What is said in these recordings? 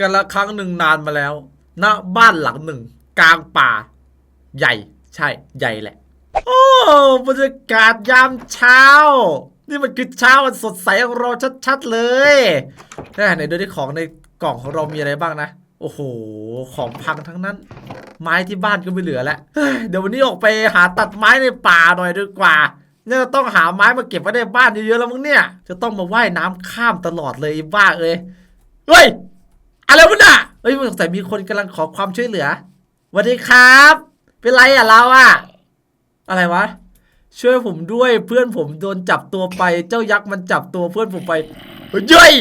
กันละครั้งหนึ่งนานมาแล้วณบ้านหลังหนึ่ง กลางป่า ใหญ่ ใช่ ใหญ่แหละ โอ้บรรยากาศยามเช้า นี่มันคือเช้าวันสดใสของเราชัดๆเลยแค่ไหนดูที่ของในกล่องของเรามีอะไรบ้างนะโอ้โห ของพังทั้งนั้น ไม้ที่บ้านก็ไม่เหลือแล้ว เดี๋ยววันนี้ออกไปหาตัดไม้ในป่าหน่อยดีกว่า เนี่ยต้องหาไม้มาเก็บไว้ในบ้านเยอะๆแล้วมั้งเนี่ย จะต้องมาว่ายน้ำข้ามตลอดเลยบ้าเอ้ย เฮ้ย อะไรวะน่ะเฮ้ยสงสัยมีคนกำลังขอความช่วยเหลือสวัสดีครับ เป็นไรอะเราอะ อะไรวะ ช่วยผมด้วยเพื่อนผมโดนจับตัวไป เจ้ายักษ์มันจับตัวเพื่อนผมไปเฮ้ยเย้ย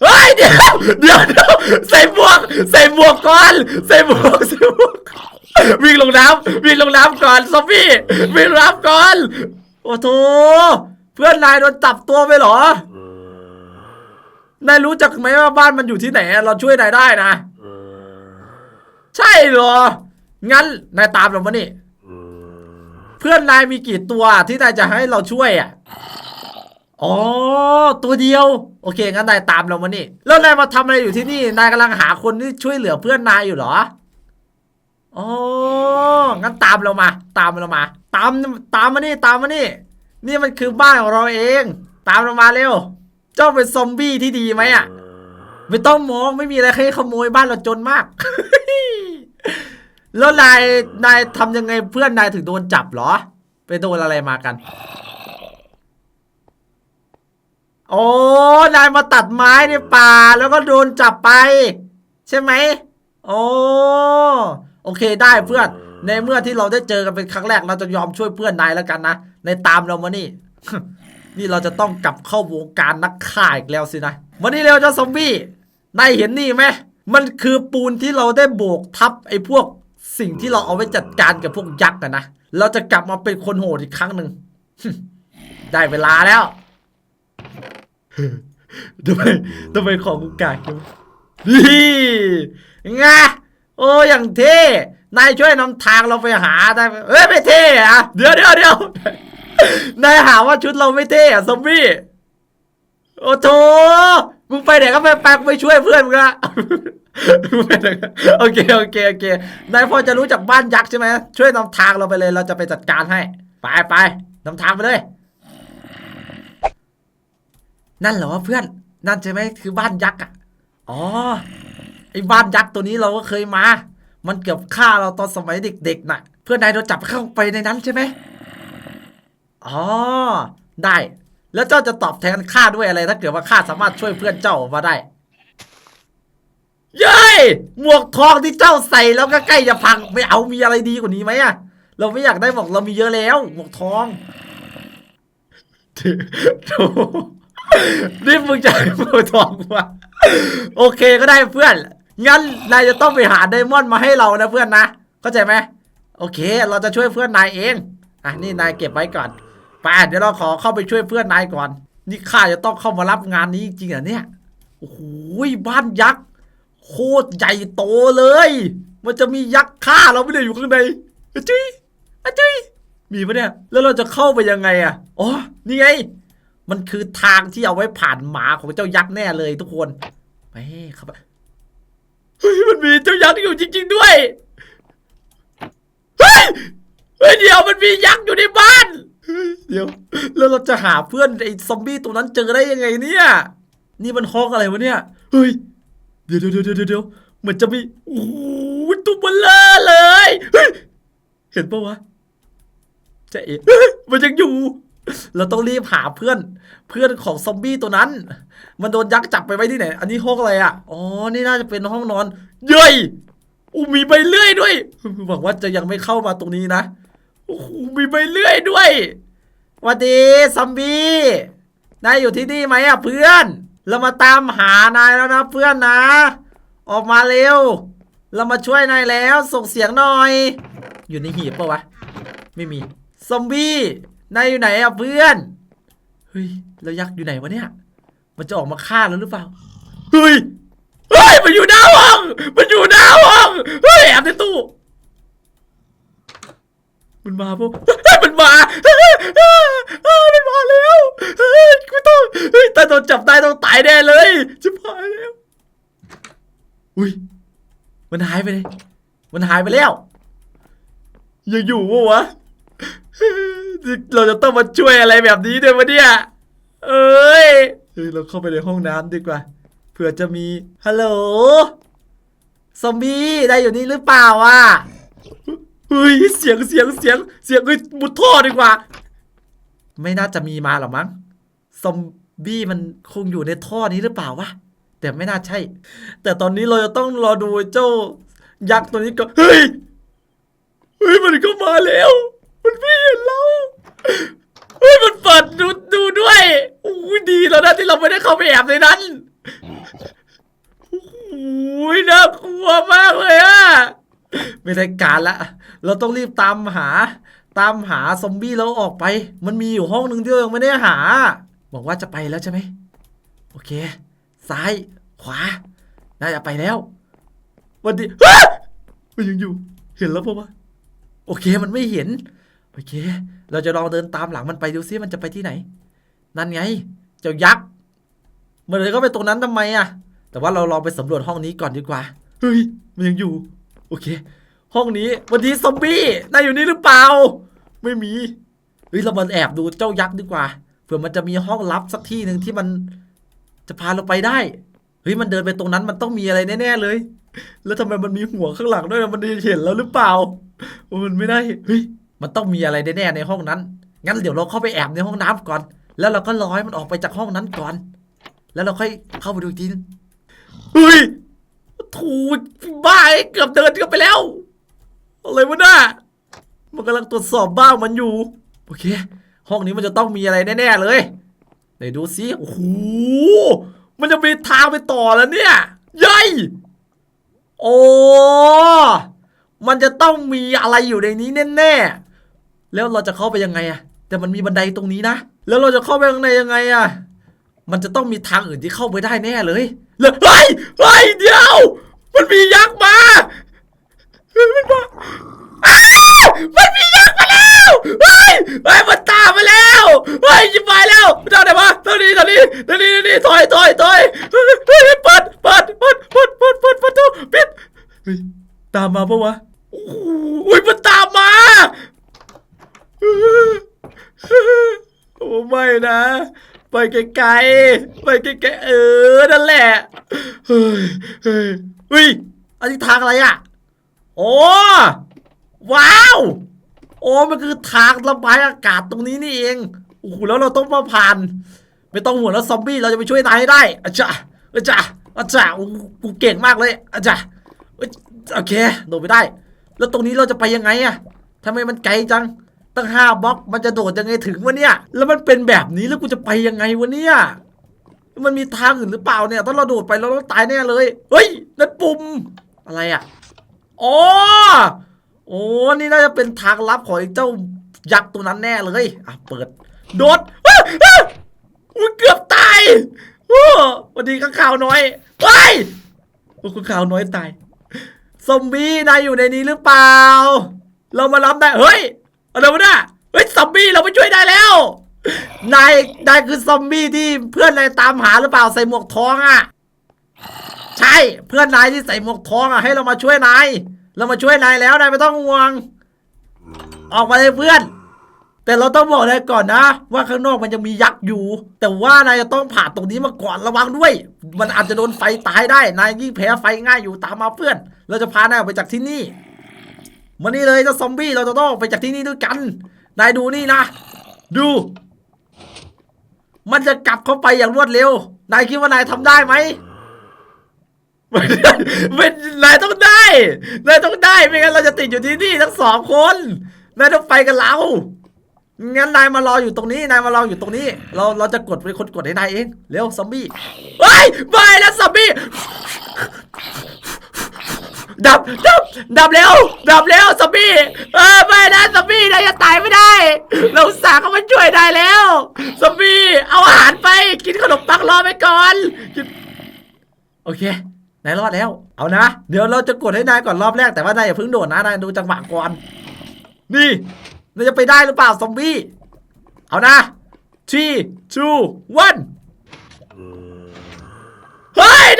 เฮ้ยเดี๋ยวเดี๋ยวเดี๋ยวใส่หมวก ใส่หมวกก่อน ใส่หมวกใส่หมวกวิ่งลงน้ำวิ่งลงน้ำก่อนซอมบี้วิ่งลงน้ำก่อน โอ้โถเพื่อนนายโดนจับตัวไปเหรอ นายรู้จักไหมว่าบ้านมันอยู่ที่ไหน เราช่วยนายได้นะ ใช่เหรอ งั้นนายตามเรามานี่ เพื่อนนายมีกี่ตัวที่นายจะให้เราช่วยอะ อ๋อ ตัวเดียว โอเค งั้นนายตามเรามานี่ แล้วนายมาทำอะไรอยู่ที่นี่ นายกำลังหาคนที่ช่วยเหลือเพื่อนนายอยู่เหรอ อ๋อ งั้นตามเรามา ตามเรามา ตาม ตามมานี่ ตามมานี่ นี่มันคือบ้านของเราเอง ตามเรามาเร็ว เจ้าเป็นซอมบี้ที่ดีไหมอะ ไม่ต้องมองไม่มีอะไรให้ขโมยบ้านเราจนมาก แล้วนายนายทำยังไงเพื่อนนายถึงโดนจับเหรอ ไปโดนอะไรมากัน โอ้นายมาตัดไม้ในป่า แล้วก็โดนจับไป ใช่ไหมโอ้โอเคได้เพื่อน ในเมื่อที่เราได้เจอกันเป็นครั้งแรกเราจะยอมช่วยเพื่อนนายแล้วกันนะ ในตามเรามานี่ นี่เราจะต้องกลับเข้าวงการนักฆ่าอีกแล้วสินะ วันนี้เร็วเจ้าซอมบี้นายเห็นนี่ไหมมันคือปูนที่เราได้โบกทับไอ้พวกสิ่งที่เราเอาไว้จัดการกับพวกยักษ์อะนะ เราจะกลับมาเป็นคนโหดอีกครั้งหนึ่ง ได้เวลาแล้วทำไมทำไมของกูกากจังนี่ไงโอ้อย่างเท่นายช่วยนำทางเราไปหาได้เอ้ยไม่เท่อะเดี๋ยวเดี๋ยวเดี๋ยว นายหาว่าชุดเราไม่เท่อะซอมบี้ โอ้โถมึงไปไหนก็ไปแป๊กไปช่วยเพื่อนมึงละโอเคโอเคโอเคนายพอจะรู้จักบ้านยักษ์ใช่ไหมช่วยนำทางเราไปเลยเราจะไปจัดการให้ ไปไปนำทางไปเลย นั่นเหรอเพื่อน นั่นใช่ไหมคือบ้านยักษ์อะอ๋อไอ้บ้านยักษ์ตัวนี้เราก็เคยมา มันเกือบฆ่าเราตอนสมัยเด็กๆน่ะ เพื่อนนายโดนจับเข้าไปในนั้นใช่ไหม อ๋อ ได้ แล้วเจ้าจะตอบแทนข้าด้วยอะไร ถ้าเกิดว่าข้าสามารถช่วยเพื่อนเจ้าออกมาได้ เย้ยหมวกทองที่เจ้าใส่แล้วก็ใกล้จะพัง ไม่เอามีอะไรดีกว่านี้ไหมอะเราไม่อยากได้หมวกเรามีเยอะแล้ว หมวกทองนี่มึงจะให้หมวกทองวะโอเคก็ได้เพื่อน งั้นนายจะต้องไปหาไดมอนด์มาให้เรานะเพื่อนนะ เข้าใจไหม โอเค เราจะช่วยเพื่อนนายเอง อะ นี่นายเก็บไว้ก่อน ไปเดี๋ยวเราขอเข้าไปช่วยเพื่อนนายก่อน นี่ข้าจะต้องเข้ามารับงานนี้จริงๆเหรอเนี่ยโอ้โหบ้านยักษ์โคตรใหญ่โตเลย มันจะมียักษ์ฆ่าเราไม่ได้อยู่ข้างในอจุ้ยอจุ้ยมีปะเนี่ย แล้วเราจะเข้าไปยังไงอะอ๋อนี่ไง มันคือทางที่เอาไว้ผ่านหมาของเจ้ายักษ์แน่เลยทุกคนไปครับเฮ้ยมันมีเจ้ายักษ์อยู่จริง ๆ ด้วยเฮ้ยเฮ้ยเดี๋ยวมันมียักษ์อยู่ในบ้าน เดี๋ยวแล้วเราจะหาเพื่อนไอ้ซอมบี้ตัวนั้นเจอได้ยังไงเนี่ย นี่มันห้องอะไรวะเนี่ยเฮ้ยเดี๋ยวเดี๋ยวเดี๋ยวเดี๋ยวเดี๋ยวเหมือนจะมีโอ้โหตัวเบลเลอร์เลยเฮ้ยเห็นปะวะจะเอ๋มันยังอยู่ เราต้องรีบหาเพื่อน เพื่อนของซอมบี้ตัวนั้น มันโดนยักษ์จับไปไว้ที่ไหน อันนี้ห้องอะไรอะ อ๋อ นี่น่าจะเป็นห้องนอน เย้ยอู้มีใบเลื่อยด้วย หวังว่าจะยังไม่เข้ามาตรงนี้นะ โอ้โหมีใบเลื่อยด้วยวัสดีซอมบี้นายอยู่ที่นี่ไหมอะเพื่อน เรามาตามหานายแล้วนะเพื่อนนะ ออกมาเร็ว เรามาช่วยนายแล้วส่งเสียงหน่อย อยู่ในหีบปะวะ ไม่มีซอมบี้นายอยู่ไหนอะเพื่อนเฮ้ยแล้วยักษ์อยู่ไหนวะเนี่ย มันจะออกมาฆ่าแล้วหรือเปล่าเฮ้ยเฮ้ยมันอยู่หน้าห้องมันอยู่หน้าห้องเฮ้ยแอบในตู้ มันมาปะเฮ้ยมันมามันมาแล้วเฮ้ยกูต้องเฮ้ยถ้าโดนจับได้ต้องตายแน่เลยจะพายแล้วอุ้ยมันหายไปเลยมันหายไปแล้วยังอยู่ปะวะเราจะต้องมาช่วยอะไรแบบนี้ด้วยวะเนี่ยเอ้ยเฮ้ยเราเข้าไปในห้องน้ำดีกว่าเผื่อจะมีฮัลโหลซอมบี้ได้อยู่นี่หรือเปล่าอะ เฮ้ยเสียงเสียงเสียงเสียงเฮ้ยมุดท่อดีกว่า ไม่น่าจะมีมาหรอกมั้งซอมบี้มันคงอยู่ในท่อนี้หรือเปล่าวะแต่ไม่น่าใช่ แต่ตอนนี้เราจะต้องรอดูเจ้า ยักษ์ตัวนี้ก็เฮ้ยเฮ้ยมันก็มาแล้ว มันไม่เห็นเราเฮ้ยมันเปิดดูดูด้วยโอ้ยดีแล้วนะที่เราไม่ได้เข้าไปแอบในนั้นโอ้ยน่ากลัวมากเลยอะ ไม่ได้การละ เราต้องรีบตามหา ตามหาซอมบี้แล้วออกไป มันมีอยู่ห้องหนึ่งที่เรายังไม่ได้หาบอกว่าจะไปแล้วใช่ไหมโอเค ซ้าย ขวา น่าจะไปแล้ว วันดีมันยังอยู่ เห็นแล้วปะวะโอเค มันไม่เห็น โอเค เราจะลองเดินตามหลังมันไปดูซิมันจะไปที่ไหน นั่นไง เจ้ายักษ์ มันเลยก็ไปตรงนั้นทำไมอะแต่ว่าเราลองไปสำรวจห้องนี้ก่อนดีกว่า เฮ้ย มันยังอยู่ โอเค ห้องนี้วันนี้ซอมบี้นายอยู่นี่หรือเปล่า ไม่มีเฮ้ยเรามาแอบดูเจ้ายักษ์ดีกว่าเผื่อมันจะมีห้องลับสักที่หนึ่งที่มันจะพาเราไปได้เฮ้ยมันเดินไปตรงนั้นมันต้องมีอะไรแน่ๆเลย แล้วทำไมมันมีหัวข้างหลังด้วยมันเห็นแล้วหรือเปล่ามันไม่ได้เฮ้ยมันต้องมีอะไรแน่ๆในห้องนั้น งั้นเดี๋ยวเราเข้าไปแอบในห้องน้ำก่อน แล้วเราก็รอให้มันออกไปจากห้องนั้นก่อน แล้วเราค่อยเข้าไปดูทีนึงเฮ้ย ถูบ้าไอ้เกือบเดินเข้าไปแล้ว อะไรวะน่ะมันกำลังตรวจสอบบ้ามันอยู่ โอเค ห้องนี้มันจะต้องมีอะไรแน่ๆเลยไหนดูซิโอ้โหมันจะมีทางไปต่อแล้วเนี่ยใหญ่โอ้มันจะต้องมีอะไรอยู่ในนี้แน่ๆแล้วเราจะเข้าไปยังไงอะแต่มันมีบันไดตรงนี้นะ แล้วเราจะเข้าไปข้างในยังไงอะมันจะต้องมีทางอื่นที่เข้าไปได้แน่เลย แล้วเฮ้ยเฮ้ยเดี๋ยว มันมียักษ์มาเฮ้ยมันมาอ้าวมันมียักษ์มาแล้วเฮ้ยเฮ้ยมันตามมาแล้วเฮ้ยยิบไปแล้วเท่าไหร่วะเท่านี้เท่านี้เท่านี้เท่านี้ถอยถอยถอยเฮ้ยเฮ้ยเปิดเปิดเปิดเปิดเปิดเปิดประตูปิดเฮ้ยตามมาปะวะโอ้โหเฮ้ยมันตามมาโอ้ไม่นะ ไปไกลๆไปไกลๆเออนั่นแหละเฮ้ยเฮ้ยเฮ้ยอันนี้ทางอะไรอะโอ้ว้าว โอ้มันคือทางระบายอากาศตรงนี้นี่เองโอ้โหแล้วเราต้องมาผ่าน ไม่ต้องห่วงแล้วซอมบี้เราจะไปช่วยนายให้ได้อาจารย์อาจารย์อาจารย์โอ้กูเก่งมากเลยอาจารย์เอ้ยโอเคโดดไปได้ แล้วตรงนี้เราจะไปยังไงอะทำไมมันไกลจัง ตั้งห้าบล็อกมันจะโดดยังไงถึงวะเนี่ย แล้วมันเป็นแบบนี้แล้วกูจะไปยังไงวะเนี่ย มันมีทางอื่นหรือเปล่าเนี่ยถ้าเราโดดไปเราต้องตายแน่เลย เฮ้ยนั่นปุ่มอะไรอะอ๋อโอ้นี่น่าจะเป็นทางลับของไอ้เจ้ายักษ์ตัวนั้นแน่เลยอะเปิด โดดอ้าวอ้ยเกือบตายโอ้สวันดีข้างข่าวน้อยไปโอ้ข้างข่าวน้อยตายซอมบี้นายอยู่ในนี้หรือเปล่า เรามารับได้เฮ้ย อะไรวะเนี่ยเฮ้ยซอมบี้เราไปช่วยได้แล้ว นาย นายคือซอมบี้ที่เพื่อนนายตามหาหรือเปล่าใส่หมวกทองอะ ใช่ เพื่อนนายที่ใส่หมวกทองอะให้เรามาช่วยนาย เรามาช่วยนายแล้วนายไม่ต้องห่วง ออกมาเลยเพื่อน แต่เราต้องบอกนายก่อนนะ ว่าข้างนอกมันยังมียักษ์อยู่ แต่ว่านายจะต้องผ่านตรงนี้มาก่อนระวังด้วย มันอาจจะโดนไฟตายได้ นายยิ่งแพ้ไฟง่ายอยู่ตามมาเพื่อน เราจะพานายออกไปจากที่นี่ มานี่เลยเจ้าซอมบี้เราจะต้องไปจากที่นี่ด้วยกัน นายดูนี่นะ ดู มันจะกลับเข้าไปอย่างรวดเร็ว นายคิดว่านายทำได้ไหมไม่ได้ไม่นายต้องได้ นายต้องได้ ไม่งั้นเราจะติดอยู่ที่นี่ทั้งสองคน นายต้องไปกับเรา งั้นนายมารออยู่ตรงนี้ นายมารออยู่ตรงนี้ เราเราจะกดเป็นคนกดให้นายเอง เร็วซอมบี้เฮ้ยไม่นะซอมบี้ ดับดับดับเร็วดับเร็วซอมบี้เออไม่นะซอมบี้นายจะตายไม่ได้ เราสาเขามาช่วยนายแล้วซอมบี้เอาอาหารไปกินขนมปังรอไปก่อนโอเคนายรอดแล้ว เอานะ เดี๋ยวเราจะกดให้นายก่อนรอบแรกแต่ว่านายอย่าเพิ่งโดดนะนายดูจังหวะก่อนนี่นายจะไปได้หรือเปล่าซอมบี้เอานะ three two one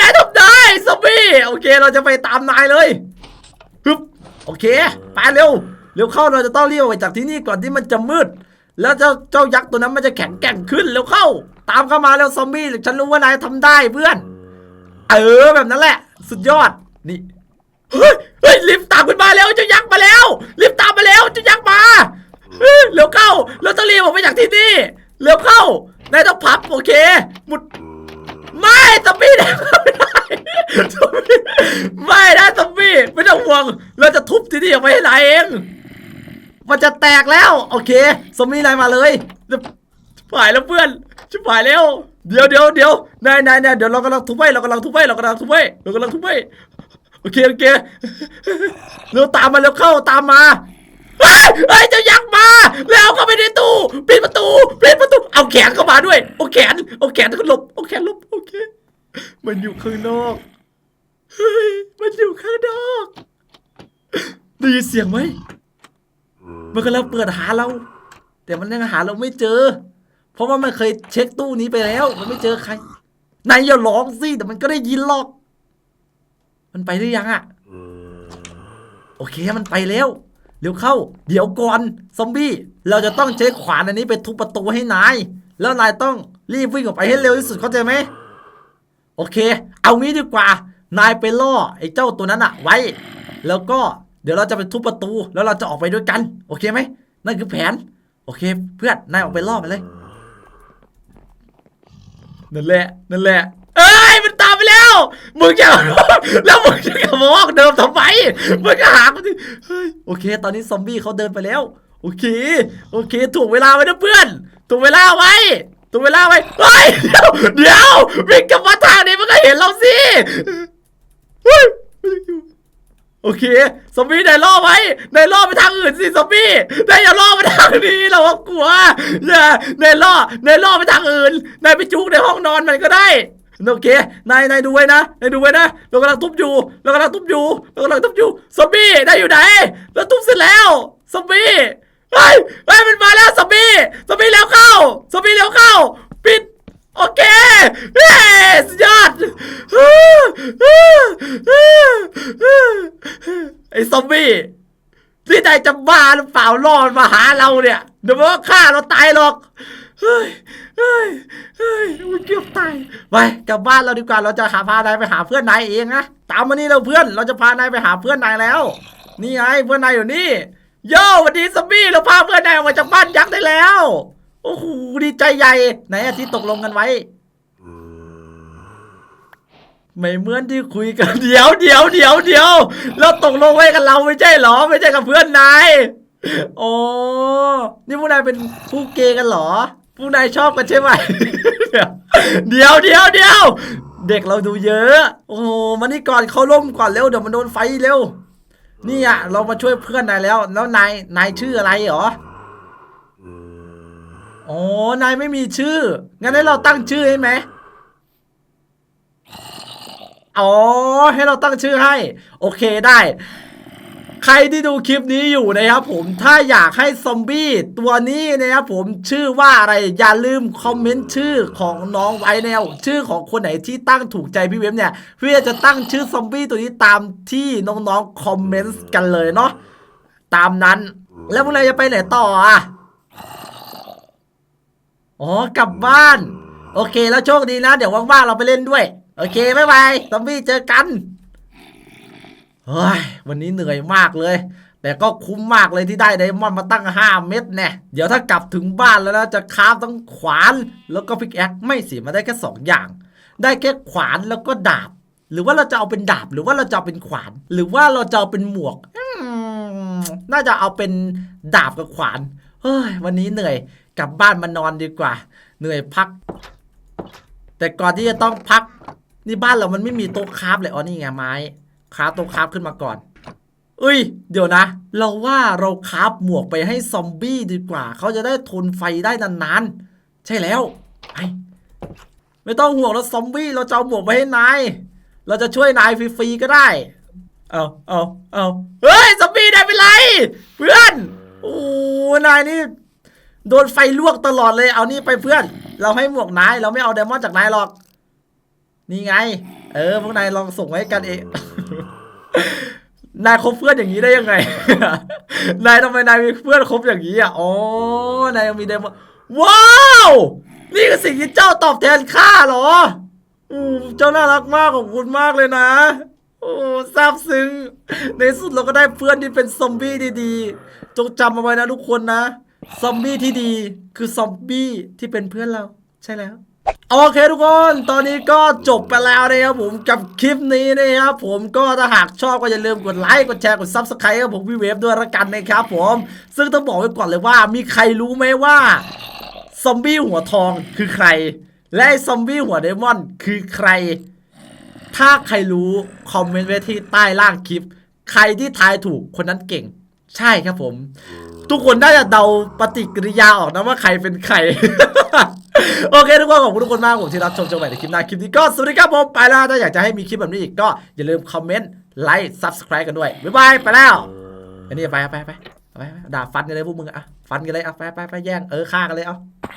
นายทำได้ซอมบี้โอเคเราจะไปตามนายเลยฮึบโอเคไปเร็วเร็วเข้าเราจะต้องรีบออกไปจากที่นี่ก่อนที่มันจะมืด แล้วเจ้าเจ้ายักษ์ตัวนั้นมันจะแข็งแกร่งขึ้นเร็วเข้า ตามเข้ามาแล้วซอมบี้ฉันรู้ว่านายทำได้เพื่อน เออแบบนั้นแหละ สุดยอดนี่เฮ้ยเฮ้ยรีบตามขึ้นมาแล้วเจ้ายักษ์มาแล้วรีบตามมาแล้วเจ้ายักษ์มาเฮ้ยเร็วเข้าเราต้องรีบออกไปจากที่นี่เร็วเข้า นายต้องพับโอเค หมุด ไม่ซอมบี้เนี่ยไม่ได้ซอมบี้ไม่นะซอมบี้ไม่ต้องห่วง เราจะทุบที่นี่ออกไปให้นายเอง มันจะแตกแล้ว โอเคซอมบี้นายมาเลยชิบหายแล้วเพื่อนชิบหายแล้ว เดี๋ยวเดี๋ยวเดี๋ยวนายนายนายเดี๋ยวเรากำลังทุบให้เรากำลังทุบให้เรากำลังทุบให้เรากำลังทุบให้โอเคโอเคเร็วตามมาเร็วเข้าตามมา เฮ้ยเฮ้ยเจะยักษ์มา แล้วเข้าไปในตู้ปิดประตูปิดประตู เอาแขนเข้ามาด้วยเอาแขนเอาแขนก็หลบเอาแขนหลบโอเค มันอยู่ข้างนอกเฮ้ยมันอยู่ข้างนอกได้ยินเสียงไหมมันกำลังเปิดหาเรา แต่มันยังหาเราไม่เจอ เพราะว่ามันเคยเช็คตู้นี้ไปแล้ว มันไม่เจอใครนายอย่าร้องสิแต่มันก็ได้ยินหรอก มันไปหรือยังอะโอเคมันไปแล้ว เร็วเข้า เดี๋ยวก่อนซอมบี้ เราจะต้องใช้ขวานอันนี้ไปทุบประตูให้นาย แล้วนายต้องรีบวิ่งออกไปให้เร็วที่สุดเข้าใจไหม โอเค เอางี้ดีกว่า นายไปล่อไอ้เจ้าตัวนั้นอะไว้ แล้วก็เดี๋ยวเราจะไปทุบประตู แล้วเราจะออกไปด้วยกัน โอเคไหม นั่นคือแผน โอเค เพื่อน นายออกไปล่อมันเลย นั่นแหละ นั่นแหละ เอ้ยมันตามไปแล้ว มึงจะแล้วมึงจะกลับมาห้องเดิมทำไมมึงก็หากูดิเฮ้ยโอเค ตอนนี้ซอมบี้เขาเดินไปแล้ว โอเค โอเค ถูกเวลาไว้นะเพื่อน ถูกเวลาไว้ถูกเวลาไว้เฮ้ยเดี๋ยวเดี๋ยววิ่งกลับมาทางนี้มันก็เห็นเราสิเฮ้ยโอเคซอมบี้นายล่อไว้นายล่อไปทางอื่นสิซอมบี้นายอย่าล่อไปทางนี้เราก็กลัวอย่านายล่อนายล่อไปทางอื่นนายไปจุกในห้องนอนมันก็ได้ โอเคนายนายดูไว้นะนายดูไว้นะเรากำลังทุบอยู่เรากำลังทุบอยู่เรากำลังทุบอยู่ซอมบี้นายอยู่ไหนเราทุบเสร็จแล้วซอมบี้เฮ้ยเฮ้ยมันมาแล้วซอมบี้ซอมบี้แล้วเข้าซอมบี้แล้วเข้า ปิดโอเคเย้สุดยอดไอ้ซอมบี้ที่นายจะบ้าหรือเปล่ารอดมาหาเราเนี่ยเดี๋ยวมันก็ฆ่าเราตายหรอก เฮ้ยเฮ้ยเฮ้ยมันเกือบตายไปกลับบ้านเราดีกว่าเราจะหาพานายไปหาเพื่อนนายเองนะตามมานี่เราเพื่อนเราจะพานายไปหาเพื่อนนายแล้ว นี่ไงเพื่อนนายอยู่นี่โย่วัสดีซอมบี้เราพาเพื่อนนายออกมาจากบ้านยักษ์ได้แล้ว โอ้โหดีใจใหญ่ไหนอะที่ตกลงกันไว้ไม่เหมือนที่คุยกันเดี๋ยวเดี๋ยวเดี๋ยวเดี๋ยวเราตกลงไว้กับเราไม่ใช่หรอ ไม่ใช่กับเพื่อนนายโอ้นี่พวกนายเป็นผู้เกย์กันหรอ พวกนายชอบกันใช่ไหม เดี๋ยวเดี๋ยวเดี๋ยวเด็กเราดูเยอะ โอ้มานี่ก่อนเขาล่มก่อนเร็วเดี๋ยวมันโดนไฟเร็ว นี่อะเรามาช่วยเพื่อนนายแล้ว แล้วนายนายชื่ออะไรเหรออ๋อนายไม่มีชื่อ งั้นให้เราตั้งชื่อให้ไหมอ๋อให้เราตั้งชื่อให้ โอเคได้ ใครที่ดูคลิปนี้อยู่นะครับผมถ้าอยากให้ซอมบี้ตัวนี้นะครับผมชื่อว่าอะไรอย่าลืมคอมเมนต์ชื่อของน้องไว้แนวชื่อของคนไหนที่ตั้งถูกใจพี่เว็บเนี่ยพี่จะตั้งชื่อซอมบี้ตัวนี้ตามที่น้องๆคอมเมนต์กันเลยเนาะตามนั้น แล้วพวกเราจะไปไหนต่ออะอ๋อกลับบ้าน โอเคแล้วโชคดีนะ เดี๋ยวว่างๆเราไปเล่นด้วย โอเค บ๊ายบายซอมบี้เจอกัน เฮ้ยวันนี้เหนื่อยมากเลย แต่ก็คุ้มมากเลยที่ได้ไดมอนด์มาตั้ง 5 เม็ดแน่เดี๋ยวถ้ากลับถึงบ้านแล้วนะจะคราฟทั้งขวาน แล้วก็พิกแอคไม่เสียมาได้แค่ 2 อย่าง ได้แค่ขวานแล้วก็ดาบ หรือว่าเราจะเอาเป็นดาบหรือว่าเราจะเอาเป็นขวาน หรือว่าเราจะเอาเป็นหมวกน่าจะเอาเป็นดาบกับขวานเฮ้ยวันนี้เหนื่อยกลับบ้านมานอนดีกว่า เหนื่อยพัก แต่ก่อนที่จะต้องพักนี่บ้านเรามันไม่มีโต๊ะคราฟเลยอ๋อนี่ไงไม้ คราฟต๊ะคราฟขึ้นมาก่อนเอ้ย เดี๋ยวนะ เราว่าเราคราฟหมวกไปให้ซอมบี้ดีกว่า เขาจะได้ทนไฟได้นานๆ ใช่แล้วไปไม่ต้องห่วงแล้วซอมบี้เราจะเอาหมวกไปให้นาย เราจะช่วยนายฟรีๆก็ได้ เอาเอาเอาเฮ้ยซอมบี้นายเป็นไร เพื่อน โอ้นายนี่โดนไฟลวกตลอดเลย เอานี่ไปเพื่อน เราให้หมวกนาย เราไม่เอาไดมอนด์จากนายหรอก นี่ไง เออพวกนายลองส่งไว้กันเอง นายคบเพื่อนอย่างนี้ได้ยังไง นายทำไมนายมีเพื่อนคบอย่างนี้อะ อ๋อ นายยังมีเดมว้าว นี่คือสิ่งที่เจ้าตอบแทนข้าเหรอ อืมเจ้าน่ารักมากของคุณมากเลยนะ โอ้ซาบซึ้ง ในสุดเราก็ได้เพื่อนที่เป็นซอมบี้ดีๆ จงจำเอาไว้นะทุกคนนะ ซอมบี้ที่ดีคือซอมบี้ที่เป็นเพื่อนเรา ใช่แล้ว โอเคทุกคนตอนนี้ก็จบไปแล้วนะครับผมกับคลิปนี้นะครับผมก็ถ้าหากชอบก็อย่าลืมกดไลค์กดแชร์กดซับสไครต์กับผมพี่เวฟด้วยละกันนะครับผมซึ่งต้องบอกไว้ก่อนเลยว่ามีใครรู้ไหมว่าซอมบี้หัวทองคือใคร และซอมบี้หัวเดมอนคือใคร ถ้าใครรู้คอมเมนต์ไว้ที่ใต้ล่างคลิป ใครที่ทายถูกคนนั้นเก่ง ใช่ครับผม ทุกคนน่าจะเดาปฏิกิริยาออกนะว่าใครเป็นใคร โอเคทุกคนขอบคุณทุกคนมากผมที่รับชมจนใหม่ในคลิปหน้าคลิปนี้ก็สวัสดีครับผมไปแล้วถ้าอยากจะให้มีคลิปแบบนี้อีกก็อย่าลืมคอมเมนต์ไลค์ซับสไครต์กันด้วยบ๊ายบายไปแล้วอันนี้ไปไปไปไปด่าฟันกันเลยพวกมึงอะอะฟันกันเลยอะไปไปไปแย่งเออฆ่ากันเลยเอา